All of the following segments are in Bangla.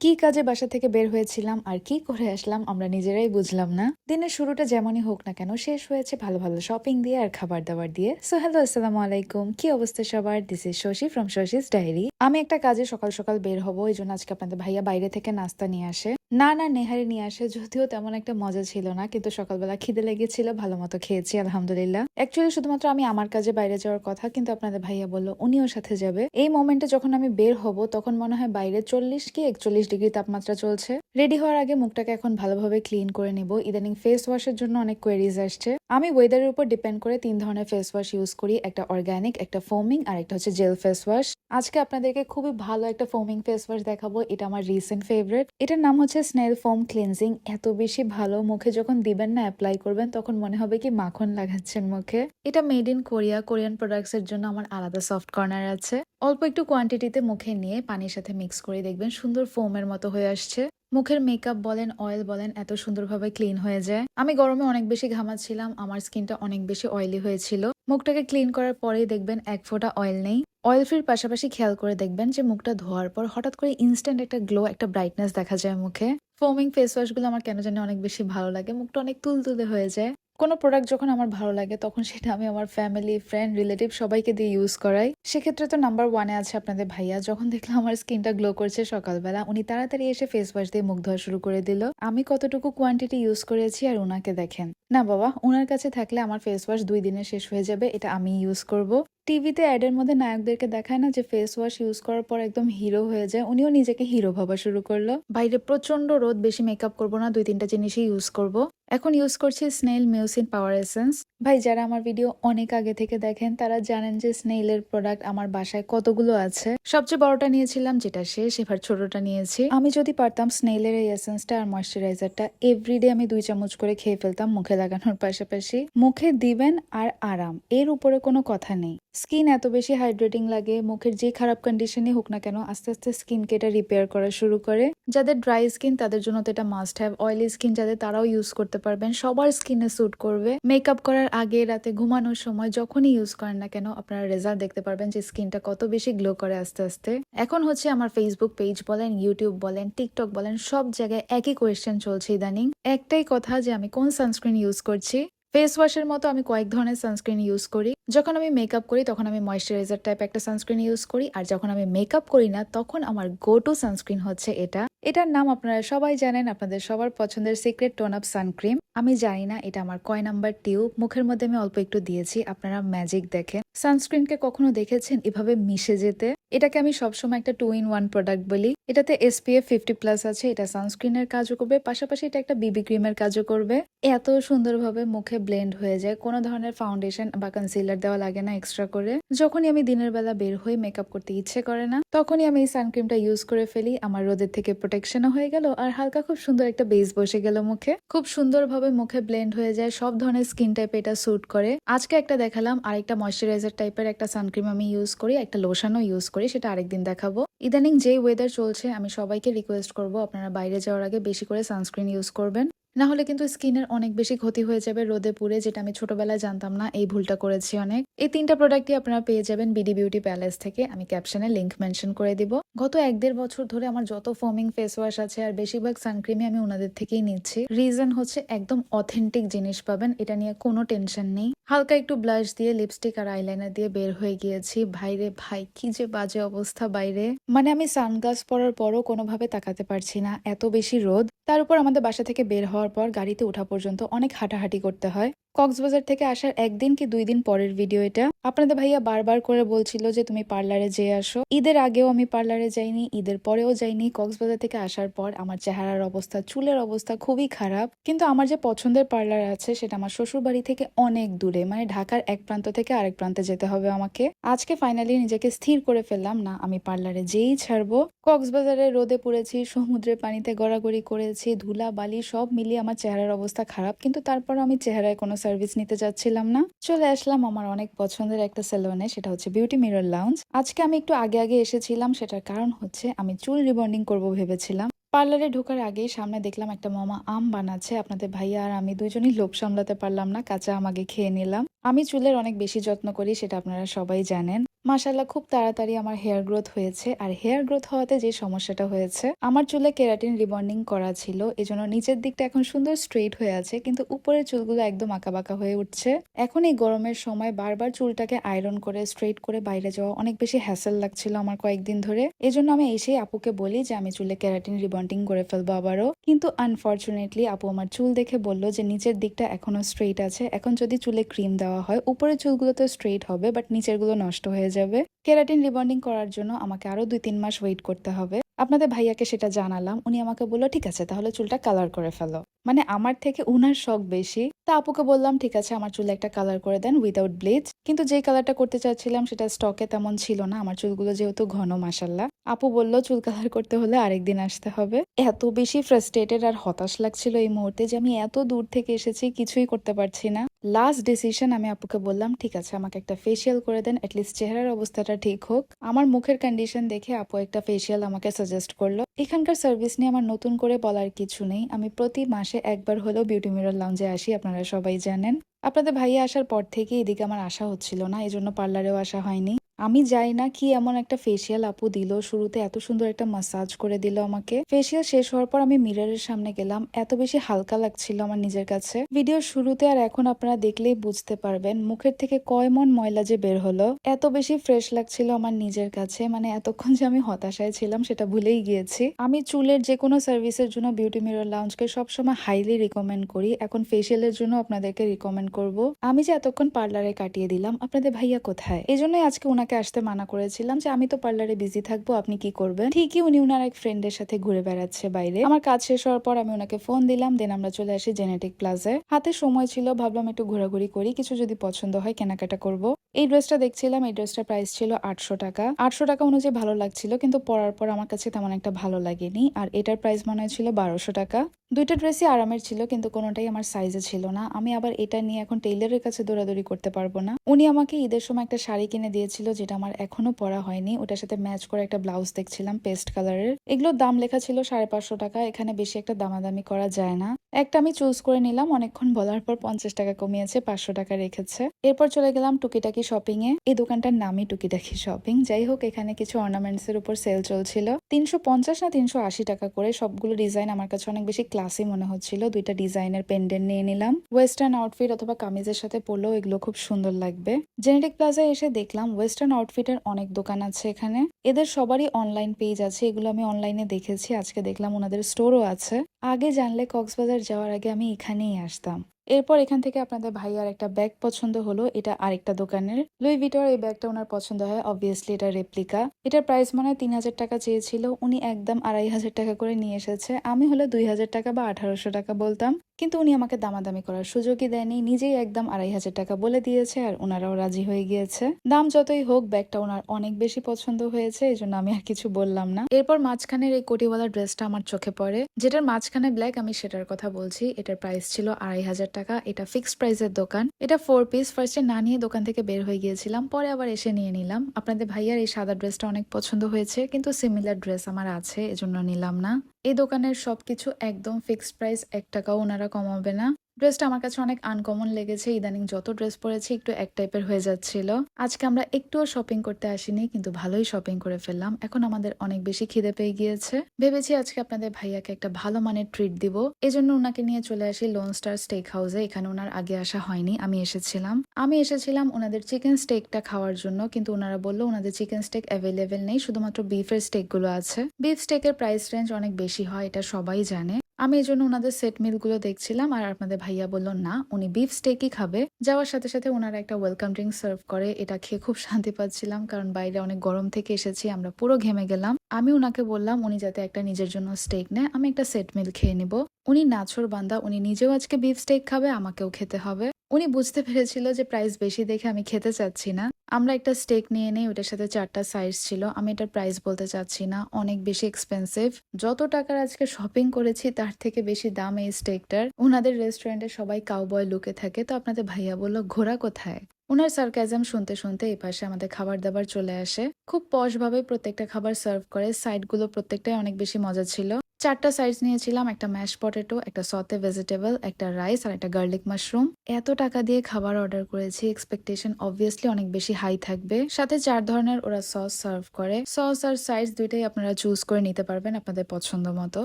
কি কাজে বাসা থেকে বের হয়েছিলাম আর কি করে আসলাম আমরা নিজেরাই বুঝলাম না। দিনের শুরুটা যেমনই হোক না কেন, শেষ হয়েছে ভালো ভালো শপিং দিয়ে আর খাবার দাবার দিয়ে। সো হ্যালো আসসালামু আলাইকুম। কি অবস্থা সবার? This is Shashi from Shashi's diary আমি একটা কাজে সকাল সকাল বের হব এই জন্য আজকে আপনাদের ভাইয়া বাইরে থেকে নাস্তা নিয়ে আসে। না না, নেহারি নিয়ে আসে যদিও তেমন একটা মজা ছিল না, কিন্তু সকালবেলা খিদে লেগেছিল, ভালো মতো খেয়েছি, আলহামদুলিল্লাহ। অ্যাকচুয়ালি শুধুমাত্র আমি আমার কাজে বাইরে যাওয়ার কথা, কিন্তু আপনাদের ভাইয়া বলল, উনিও সাথে যাবে। এই মোমেন্টে যখন আমি বের হব, তখন মনে হয় বাইরে চল্লিশ কি একচল্লিশ ডিগ্রি তাপমাত্রা চলছে। রেডি হওয়ার আগে মুখটাকে এখন ভালোভাবে ক্লিন করে নিব। ইদানিং ফেস ওয়াশের জন্য অনেক কোয়েরিজ আসছে। আমি ওয়েদারের উপর ডিপেন্ড করে তিন ধরনের ফেস ওয়াশ ইউজ করি, একটা অর্গানিক একটা ফোমিং আর একটা হচ্ছে জেল ফেস ওয়াশ আজকে আপনাদেরকে খুবই ভালো একটা ফোমিং ফেস ওয়াশ দেখাবো, এটা আমার রিসেন্ট ফেভারিট এটার নাম হচ্ছে স্নেল ফোম ক্লিনজিং এত বেশি ভালো, মুখে যখন দিবেন না অ্যাপ্লাই করবেন, তখন মনে হবে কি মাখন লাগাচ্ছেন মুখে। এটা made in Korea Korean products এর জন্য আমার আলাদা সফট কর্নার আছে। অল্প একটু কোয়ান্টিটিতে মুখে নিয়ে পানির সাথে মিক্স করে দেখবেন, সুন্দর ফোমের মতো হয়ে আসছে। মুখের মেকআপ বলেন অয়েল বলেন, এত সুন্দরভাবে ক্লিন হয়ে যায়। আমি গরমে অনেক বেশি ঘামাচ্ছিলাম, আমার স্কিনটা অনেক বেশি অয়েলি হয়েছিল। মুখটাকে ক্লিন করার পরেই দেখবেন এক ফোঁটা অয়েল নেই। অয়েল ফ্রির পাশাপাশি খেয়াল করে দেখবেন যে মুখটা ধোয়ার পর হঠাৎ করে ইনস্ট্যান্ট একটা গ্লো একটা ব্রাইটনেস দেখা যায় মুখে। ফোমিং ফেস ওয়াশগুলো আমার কেন জানি অনেক বেশি ভালো লাগে, মুখটা অনেক তুলতুলে হয়ে যায়। কোনো প্রোডাক্ট যখন আমার ভালো লাগে, তখন সেটা আমি আমার ফ্যামিলি ফ্রেন্ড রিলেটিভ সবাইকে দিয়ে ইউজ করাই। সেক্ষেত্রে তো নাম্বার ওয়ানে আছে আপনাদের ভাইয়া। যখন দেখলাম আমার স্কিনটা গ্লো করছে সকালবেলা, উনি তাড়াতাড়ি এসে ফেস ওয়াশ দিয়ে মুখ ধোয়া শুরু করে দিল। আমি কতটুকু কোয়ান্টিটি ইউজ করেছি আর ওনাকে দেখেন। না বাবা ওনার কাছে থাকলে আমার ফেস ওয়াশ দুই দিনে শেষ হয়ে যাবে, এটা আমি ইউজ করব। টিভিতে অ্যাডের মধ্যে নায়কদেরকে দেখায় না যে ফেস ওয়াশ ইউজ করার পর একদম হিরো হয়ে যায়। উনিও নিজেকে হিরো ভাবা শুরু করল। বাইরে প্রচণ্ড রোদ, বেশি মেকআপ করব না, দুই তিনটা জিনিসই ইউজ করব। এখন ইউজ করছি স্নেল মিউসিন পাওয়ার এসেন্স ভাই, যারা আমার ভিডিও অনেক আগে থেকে দেখেন, তারা জানেন যে স্নেইলের প্রোডাক্ট আমার বাসায় কতগুলো আছে। সবচেয়ে বড়টা নিয়েছিলাম, যেটা শেষ, এবার ছোটটা নিয়েছি। আমি যদি পারতাম স্নেইলের এই এসেন্সটা আর ময়শ্চারাইজারটা এভরিডে আমি দুই চামচ করে খেয়ে ফেলতাম মুখে লাগানোর পাশাপাশি। মুখে দিবেন আর আরাম, এর উপরে কোনো কথা নেই। স্কিন এত বেশি হাইড্রেটিং লাগে, মুখের যে খারাপ কন্ডিশনই হোক না কেন, আস্তে আস্তে স্কিনকে এটা রিপেয়ার করা শুরু করে। যাদের ড্রাই স্কিন তাদের জন্য তো এটা মাস্ট হ্যাভ অয়েলি স্কিন যাদের, তারাও ইউজ করতে পারবেন। সবার স্কিনে স্যুট করবে। মেকআপ করার আগে রাতে ঘুমানোর সময় যখনই ইউজ করেন না কেন, আপনারা রেজাল্ট দেখতে পারবেন যে স্কিনটা কত বেশি গ্লো করে আস্তে আস্তে। এখন হচ্ছে আমার ফেসবুক পেজ বলেন ইউটিউব বলেন টিকটক বলেন, সব জায়গায় একই কোয়েশ্চেন চলছে ইদানিং। একটাই কথা যে আমি কোন সানস্ক্রিন ইউজ করছি? ফেস ওয়াশের মতো আমি কয়েক ধরনের সানস্ক্রিন ইউজ করি। যখন আমি মেকআপ করি, তখন আমি ময়শ্চারাইজার টাইপ একটা সানস্ক্রিন ইউজ করি, আর যখন আমি মেকআপ করি না, তখন আমার গো টু সানস্ক্রিন হচ্ছে এটা। এটার নাম আপনারা সবাই জানেন, আপনাদের সবার পছন্দের সিক্রেট টোন আপ সানক্রিম আমি জানি না, এটা আমার কয় নাম্বার টিউব মুখের মধ্যে আমি অল্প একটু দিয়েছি, আপনারা ম্যাজিক দেখেন। সানস্ক্রিনকে কখনো দেখেছেন এভাবে মিশে যেতে? এটাকে আমি সবসময় একটা টু ইন ওয়ান প্রোডাক্ট বলি এটাতে এসপিএফ ফিফটি প্লাস আছে, এটা সানস্ক্রিনের কাজও করবে, পাশাপাশি এটা একটা বিবি ক্রিমের কাজও করবে। এত সুন্দরভাবে মুখে ব্লেন্ড হয়ে যায়, কোনো ধরনের ফাউন্ডেশন বা কনসিলার দেওয়া লাগে না এক্সট্রা করে। যখনই আমি দিনের বেলা বের হয়ে মেকআপ করতে ইচ্ছে করে না, তখনই আমি এই সানক্রিমটা ইউজ করে ফেলি। আমার রোদের থেকে প্রোটেকশনও হয়ে গেল, আর হালকা খুব সুন্দর একটা বেস বসে গেল মুখে। খুব সুন্দরভাবে মুখে ব্লেন্ড হয়ে যায়, সব ধরনের স্কিন টাইপ এটা স্যুট করে। আজকে একটা দেখালাম, আরেকটা ময়শ্চারাইজার টাইপের একটা সানক্রিম আমি ইউজ করি, একটা লোশনও ইউজ করি, সেটা আরেকদিন দেখাবো। ইদানিং যে ওয়েদার চলছে, আমি সবাইকে রিকোয়েস্ট করব, আপনারা বাইরে যাওয়ার আগে বেশি করে সানস্ক্রিন ইউজ করবেন। না হলে কিন্তু স্কিনের অনেক বেশি ক্ষতি হয়ে যাবে রোদে পুড়ে, যেটা আমি ছোটবেলায় জানতাম না। এই ভুলটা করেছি অনেক। এই তিনটা প্রোডাক্টই আপনারা পেয়ে যাবেন বিডি বিউটি প্যালেস থেকে। আমি ক্যাপশনে লিঙ্ক মেনশন করে দিব। গত এক দেড় বছর ধরে আমার যত ফোমিং ফেস ওয়াশ আছে আর বেশিরভাগ সানক্রিমই আমি ওনাদের থেকেই নিচ্ছি। রিজন হচ্ছে একদম অথেন্টিক জিনিস পাবেন, এটা নিয়ে কোনো টেনশন নেই। হালকা একটু ব্লাশ দিয়ে লিপস্টিক আর আইলাইনার দিয়ে বের হয়ে গিয়েছি। ভাইরে ভাই, কি যে বাজে অবস্থা বাইরে। মানে আমি সানগ্লাস পরার পরও কোনোভাবে তাকাতে পারছি না, এত বেশি রোদ। তার উপর আমাদের বাসা থেকে বের হওয়ার পর গাড়িতে ওঠা পর্যন্ত অনেক হাঁটাহাঁটি করতে হয়। কক্সবাজার থেকে আসার একদিন কি দুই দিন পরের ভিডিও এটা? আপনাদের ভাইয়া বারবার করে বলছিল যে তুমি পার্লারে যেয়ে আসো। ঈদের আগেও আমি পার্লারে যাইনি, ঈদের পরেও যাইনি। কক্সবাজার থেকে আসার পর আমার চেহারার অবস্থা, চুলের অবস্থা খুবই খারাপ। কিন্তু আমার যে পছন্দের পার্লার আছে সেটা আমার শ্বশুর বাড়ি থেকে অনেক দূরে মানে ঢাকার এক প্রান্ত থেকে আরেক প্রান্তে যেতে হবে আমাকে। আজকে ফাইনালি নিজেকে স্থির করে ফেললাম, না, আমি পার্লারে যেই ছাড়বো। কক্সবাজারে রোদে পড়েছি, সমুদ্রের পানিতে গড়াগড়ি করেছি ধুলা বালি সব মিলিয়ে আমার চেহারার অবস্থা খারাপ, কিন্তু তারপর আমি চেহারায় কোনো সার্ভিস নিতে যাচ্ছিলাম না। চলে আসলাম আমার অনেক পছন্দের একটা সেলুনে সেটা হচ্ছে বিউটি মিরর লাউঞ্জ আজকে আমি একটু আগে আগে এসেছিলাম, সেটার কারণ হচ্ছে আমি চুল রিবন্ডিং করব ভেবেছিলাম। পার্লারে ঢোকার আগে সামনে দেখলাম একটা মামা আম বানাচ্ছে, আপনাদের ভাইয়া আর আমি দুজনই লোভ সামলাতে পারলাম না, কাঁচা আমাকে খেয়ে নিলাম। আমি চুলের অনেক বেশি যত্ন করি, সেটা আপনারা সবাই জানেন। মাশাল্লাহ খুব তাড়াতাড়ি আমার হেয়ার গ্রোথ হয়েছে। আর হেয়ার গ্রোথ হওয়াতে যে সমস্যাটা হয়েছে, আমার চুলে কেরাটিন রিবন্ডিং করা ছিল। এজন্য নিচের দিকটা এখন সুন্দর স্ট্রেট হয়ে আছে, কিন্তু উপরের চুলগুলো একদম আঁকাবাঁকা হয়ে উঠছে। এখন এই গরমের সময় বারবার চুলটাকে আয়রন করে স্ট্রেট করে বাইরে যাওয়া অনেক বেশি হ্যাসেল লাগছিল আমার কয়েকদিন ধরে। এজন্য আমি এসেই আপুকে বলি যে, আমি চুলে কেরাটিন রিবন্ডিং করে ফেলব আবারও। কিন্তু আনফর্চুনেটলি আপু আমার চুল দেখে বলল যে, নিচের দিকটা এখনও স্ট্রেট আছে। এখন যদি চুলে ক্রিম দেওয়া হয়, উপরের চুলগুলো তো স্ট্রেট হবে বাট নিচেরগুলো নষ্ট হয়ে যাবে। কেরাটিন রিবন্ডিং করার জন্য আমাকে আরও দুই তিন মাস ওয়েট করতে হবে। আপনাদের ভাইয়াকে সেটা জানালাম। উনি আমাকে বলল, ঠিক আছে, তাহলে চুলটা কালার করে ফেলো। মানে আমার থেকে উনার শখ বেশি। তা আপুকে বললাম, ঠিক আছে, আমার চুলে একটা কালার করে দেন উইদাউট ব্লিচ কিন্তু যে কালারটা করতে চাচ্ছিলাম, সেটা স্টকে তেমন ছিল না। আমার চুলগুলো যেহেতু ঘন মাসাল্লাহ আপু বলল, চুল কালার করতে হলে আরেকদিন আসতে হবে। এত বেশি ফ্রাস্ট্রেটেড আর হতাশ লাগছিল এই মুহূর্তে যে আমি এত দূর থেকে এসেছি, কিছুই করতে পারছি না। লাস্ট ডিসিশন আমি আপুকে বললাম, ঠিক আছে, আমাকে একটা ফেসিয়াল করে দেন অ্যাটলিস্ট চেহারার অবস্থাটা ঠিক হোক। আমার মুখের কন্ডিশন দেখে আপু একটা ফেসিয়াল আমাকে সাজেস্ট করল। এখানকার সার্ভিস নিয়ে আমার নতুন করে বলার কিছু নেই। আমি প্রতি মাসে একবার হলেও বিউটি মিরর লাউঞ্জে আসি, আপনারা সবাই জানেন। আপনাদের ভাইয়া আসার পর থেকে এদিকে আমার আশা হচ্ছিল না এই জন্য পার্লারেও আসা হয়নি। আমি যাই না কি এমন একটা ফেসিয়াল আপু দিল, শুরুতে এত সুন্দর একটা মাসাজ করে দিল আমাকে। ফেসিয়াল শেষ হওয়ার পর আমি মিররের সামনে গেলাম, এত বেশি হালকা লাগছিল আমার নিজের কাছে। ভিডিও শুরুতে আর এখন আপনারা দেখলেই বুঝতে পারবেন, মুখের থেকে কয় মন ময়লা যে বের হলো। এত বেশি ফ্রেশ লাগছিল আমার নিজের কাছে মানে এতক্ষণ যে আমি হতাশায় ছিলাম সেটা ভুলেই গিয়েছি। আমি চুলের যে কোনো সার্ভিসের জন্য বিউটি মিরর লাউঞ্জকে সবসময় হাইলি রিকমেন্ড করি, এখন ফেসিয়ালের জন্য আপনাদেরকে রিকমেন্ড করব। আমি যে এতক্ষণ পার্লারে কাটিয়ে দিলাম, আপনাদের ভাইয়া কোথায়? এই জন্যই আজকে ওনাকে আসতে মানা করেছিলাম যে আমি তো পার্লারে বিজি থাকব, আপনি কি করবেন? ঠিকই উনি উনার এক ফ্রেন্ডের সাথে ঘুরে বেড়াচ্ছে বাইরে। আমার কাজ শেষ হওয়ার পর আমি ওনাকে ফোন দিলাম, দেন আমরা চলে আসি জেনেটিক প্লাজায়। হাতে সময় ছিল, ভাবলাম একটু ঘোরাঘুরি করি, কিছু যদি পছন্দ হয় কেনাকাটা করব। এই ড্রেসটা দেখছিলাম, এই ড্রেসটার প্রাইস ছিল আটশো টাকা। আটশো টাকা অনুযায়ী ভালো লাগছিল, কিন্তু পরার পর আমার কাছে তেমন একটা ভালো লাগেনি, আর এটার প্রাইস মনে হয়েছিল বারোশো টাকা। দুইটা ড্রেসই আরামের ছিল, কিন্তু কোনোটাই আমার সাইজে ছিল না। আমি আবার এটা নিয়ে এখন টেইলারের কাছে দৌড়াদৌড়ি করতে পারব না। উনি আমাকে ঈদের সময় একটা শাড়ি কিনে দিয়েছিল, যেটা আমার এখনও পরা হয়নি। ওটার সাথে ম্যাচ করে একটা ব্লাউজ দেখছিলাম পেস্ট কালারের এগুলোর দাম লেখা ছিল সাড়ে পাঁচশো টাকা, এখানে বেশি একটা দামাদামি করা যায় না। একটা আমি চুজ করে নিলাম, অনেকক্ষণ বলার পর পঞ্চাশ টাকা কমিয়েছে, পাঁচশো টাকা রেখেছে। এরপর চলে গেলাম টুকিটাকি শপিং এ এই দোকানটার নামই টুকিটাকি শপিং যাই হোক, এখানে কিছু অর্নামেন্টস এর উপর সেল চলছিল। তিনশো পঞ্চাশ না তিনশো আশি টাকা করে সবগুলো ডিজাইন আমার কাছে অনেক বেশি ক্লাসি মনে হচ্ছিল। দুইটা ডিজাইনের পেন্ডেন্ট নিয়ে নিলাম। ওয়েস্টার্ন আউটফিট অথবা কামিজের সাথে পরলেও এগুলো খুব সুন্দর লাগবে। জেনেটিক প্লাজায় এসে দেখলাম ওয়েস্টার্ন আউটফিটের অনেক দোকান আছে এখানে। এদের সবারই অনলাইন পেজ আছে, এগুলো আমি অনলাইনে দেখেছি, আজকে দেখলাম ওনাদের স্টোরও আছে। আগে জানলে কক্সবাজার যাওয়ার আগে আমি এখানেই আসতাম। এরপর এখান থেকে আপনাদের ভাইয়ার একটা ব্যাগ পছন্দ হলো। এটা আরেকটা দোকানের। লুই ভিটর এই ব্যাগটা ওনার পছন্দ হয় অবভিয়াসলি এটা রেপ্লিকা এটার প্রাইস মনে হয় তিন হাজার টাকা চেয়েছিল। উনি একদম আড়াই হাজার টাকা করে নিয়ে এসেছে। আমি হলে দুই হাজার টাকা বা আঠারোশো টাকা বলতাম। কিন্তু উনি আমাকে দামাদামি করার সুযোগই দেয়নি। নিজেই একদম আড়াই হাজার টাকা বলে দিয়েছে আর ওনারাও রাজি হয়ে গিয়েছে। দাম যতই হোক, ব্যাগটা ওনার অনেক বেশি পছন্দ হয়েছে এই জন্য আমি আর কিছু বললাম না। এরপর মাঝখানের এই কোটিওয়ালা ড্রেসটা আমার চোখে পড়ে। যেটার মাঝখানে ব্ল্যাক আমি সেটার কথা বলছি। এটার প্রাইস ছিল আড়াই হাজার টাকা। এটা ফিক্সড প্রাইসের দোকান। এটা ফোর পিস ফার্স্টে না নিয়ে দোকান থেকে বের হয়ে গিয়েছিলাম। পরে আবার এসে নিয়ে নিলাম। আপনাদের ভাইয়ার এই সাদা ড্রেসটা অনেক পছন্দ হয়েছে, কিন্তু সিমিলার ড্রেস আমার আছে, এজন্য নিলাম না। এই দোকানের সব কিছু একদম ফিক্সড প্রাইস এক টাকাও ওনারা কমাবে না। ড্রেসটা আমার কাছে অনেক আনকমন লেগেছে। ইদানিং যত ড্রেস পরেছি একটু এক টাইপের হয়ে যাচ্ছিল। আজকে আমরা একটুও শপিং করতে আসিনি, কিন্তু ভালোই শপিং করে ফেললাম। এখন আমাদের অনেক বেশি খিদে পেয়ে গিয়েছে। ভেবেছি আজকে আপনাদের ভাইয়াকে একটা ভালো মানের ট্রিট দিব। এজন্য ওনাকে নিয়ে চলে আসি লোন স্টার স্টেক হাউসে এখানে ওনার আগে আসা হয়নি, আমি এসেছিলাম। আমি এসেছিলাম ওনাদের চিকেন স্টেকটা খাওয়ার জন্য, কিন্তু ওনারা বলল ওনাদের চিকেন স্টেক অ্যাভেলেবেল নেই, শুধুমাত্র বিফের স্টেকগুলো আছে। বিফ স্টেকের প্রাইস রেঞ্জ অনেক বেশি হয়, এটা সবাই জানে। আমি এই জন্য ওনাদের সেট মিলগুলো দেখছিলাম আর আপনাদের ভাইয়া বলল, না, উনি বিফ স্টেকই খাবে। যাওয়ার সাথে সাথে ওনারা একটা ওয়েলকাম ড্রিঙ্ক সার্ভ করে। এটা খেয়ে খুব শান্তি পাচ্ছিলাম কারণ বাইরে অনেক গরম থেকে এসেছি, আমরা পুরো ঘেমে গেলাম। আমি ওনাকে বললাম, উনি যাতে একটা নিজের জন্য স্টেক নেয়, আমি একটা সেট মিল খেয়ে নিব। উনি নাছর বান্দা, উনি নিজেও আজকে বিফ স্টেক খাবে, আমাকেও খেতে হবে। উনি বুঝতে পেরেছিল যে প্রাইস বেশি দেখে আমি খেতে চাচ্ছি না। আমরা একটা স্টেক নিয়ে নেই, ওটার সাথে চারটা সাইজ ছিল। আমি এটার প্রাইস বলতে চাচ্ছি না, অনেক বেশি এক্সপেন্সিভ যত টাকার আজকে শপিং করেছি, তার থেকে বেশি দাম এই স্টেকটার ওনাদের রেস্টুরেন্টে সবাই কাউবয় লুকে থাকে, তো আপনাদের ভাইয়া বলল ঘোরা কোথায়? ওনার সার্কাজম শুনতে শুনতে এই পাশে আমাদের খাবার দাবার চলে আসে। খুব পশ ভাবে প্রত্যেকটা খাবার সার্ভ করে সাইডগুলো প্রত্যেকটাই অনেক বেশি মজা ছিল। চারটা সাইজ নিয়েছিলাম, একটা ম্যাশ পটেটো একটা সতে ভেজিটেবল একটা রাইস আর একটা গার্লিক মাশরুম এত টাকা দিয়ে খাবার অর্ডার করেছি এক্সপেকটেশন অবভিয়াসলি অনেক বেশি হাই থাকবে। সাথে চার ধরনের ওরা সস সার্ভ করে। সস আর সাইজ দুইটাই আপনারা চুজ করে নিতে পারবেন আপনাদের পছন্দ মতো।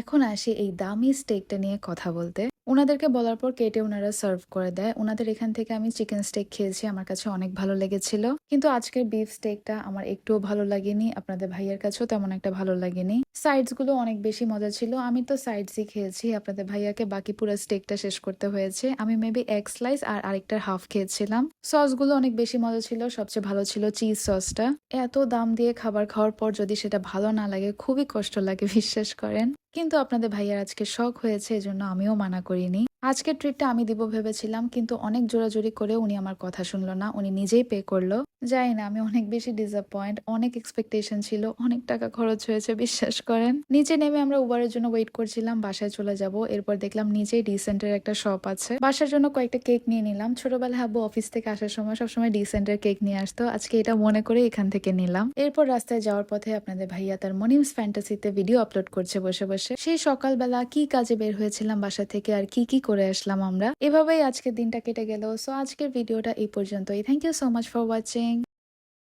এখন আসি এই দামি স্টেকটা নিয়ে কথা বলতে। ওনাদেরকে বলার পর কেটে ওনারা সার্ভ করে দেয়। ওনাদের এখান থেকে আমি চিকেন স্টেক খেয়েছি, আমার কাছে অনেক ভালো লেগেছিল। কিন্তু আজকের বিফ স্টেকটা আমার একটুও ভালো লাগেনি। আপনাদের ভাইয়ের কাছেও তেমন একটা ভালো লাগেনি। সাইডসগুলো অনেক বেশি মজা ছিল। আমি তো সাইডসই খেয়েছি। আপনাদের ভাইয়াকে বাকি পুরো স্টেকটা শেষ করতে হয়েছে। আমি মেবি এক স্লাইস আর আরেকটার হাফ খেয়েছিলাম। সসগুলো অনেক বেশি মজা ছিল। সবচেয়ে ভালো ছিল চিজ সসটা এত দাম দিয়ে খাবার খাওয়ার পর যদি সেটা ভালো না লাগে, খুবই কষ্ট লাগে, বিশ্বাস করেন। কিন্তু আপনাদের ভাইয়ার আজকে শখ হয়েছে, এজন্য আমিও মানা করিনি। আজকের ট্রিটটা আমি দিব ভেবেছিলাম, কিন্তু অনেক জোরাজোরি করে উনি আমার কথা শুনলো না। উনি নিজেই পে করল। যাই না, আমি অনেক বেশি ডিসঅ্যাপয়েন্ট অনেক এক্সপেকটেশন ছিল, অনেক টাকা খরচ হয়েছে, বিশ্বাস করেন। নিচে নেমে আমরা উবারের জন্য ওয়েট করছিলাম, বাসায় চলে যাব। এরপর দেখলাম নিচেই ডিসেন্টের একটা শপ আছে। বাসার জন্য কয়েকটা কেক নিয়ে নিলাম। ছোটবেলায় হাব্বু অফিস থেকে আসার সময় সবসময় ডিসেন্টের কেক নিয়ে আসতো। আজকে এটা মনে করে এখান থেকে নিলাম। এরপর রাস্তায় যাওয়ার পথে আপনাদের ভাইয়া তার মনিমস ফ্যান্টাসিতে ভিডিও আপলোড করছে বসে বসে। সেই সকালবেলা কি কাজে বের হয়েছিলাম বাসা থেকে আর কি কি করে আসলাম আমরা। এভাবেই আজকের দিনটা কেটে গেল। সো আজকের ভিডিওটা এই পর্যন্তই। Thank you so much for watching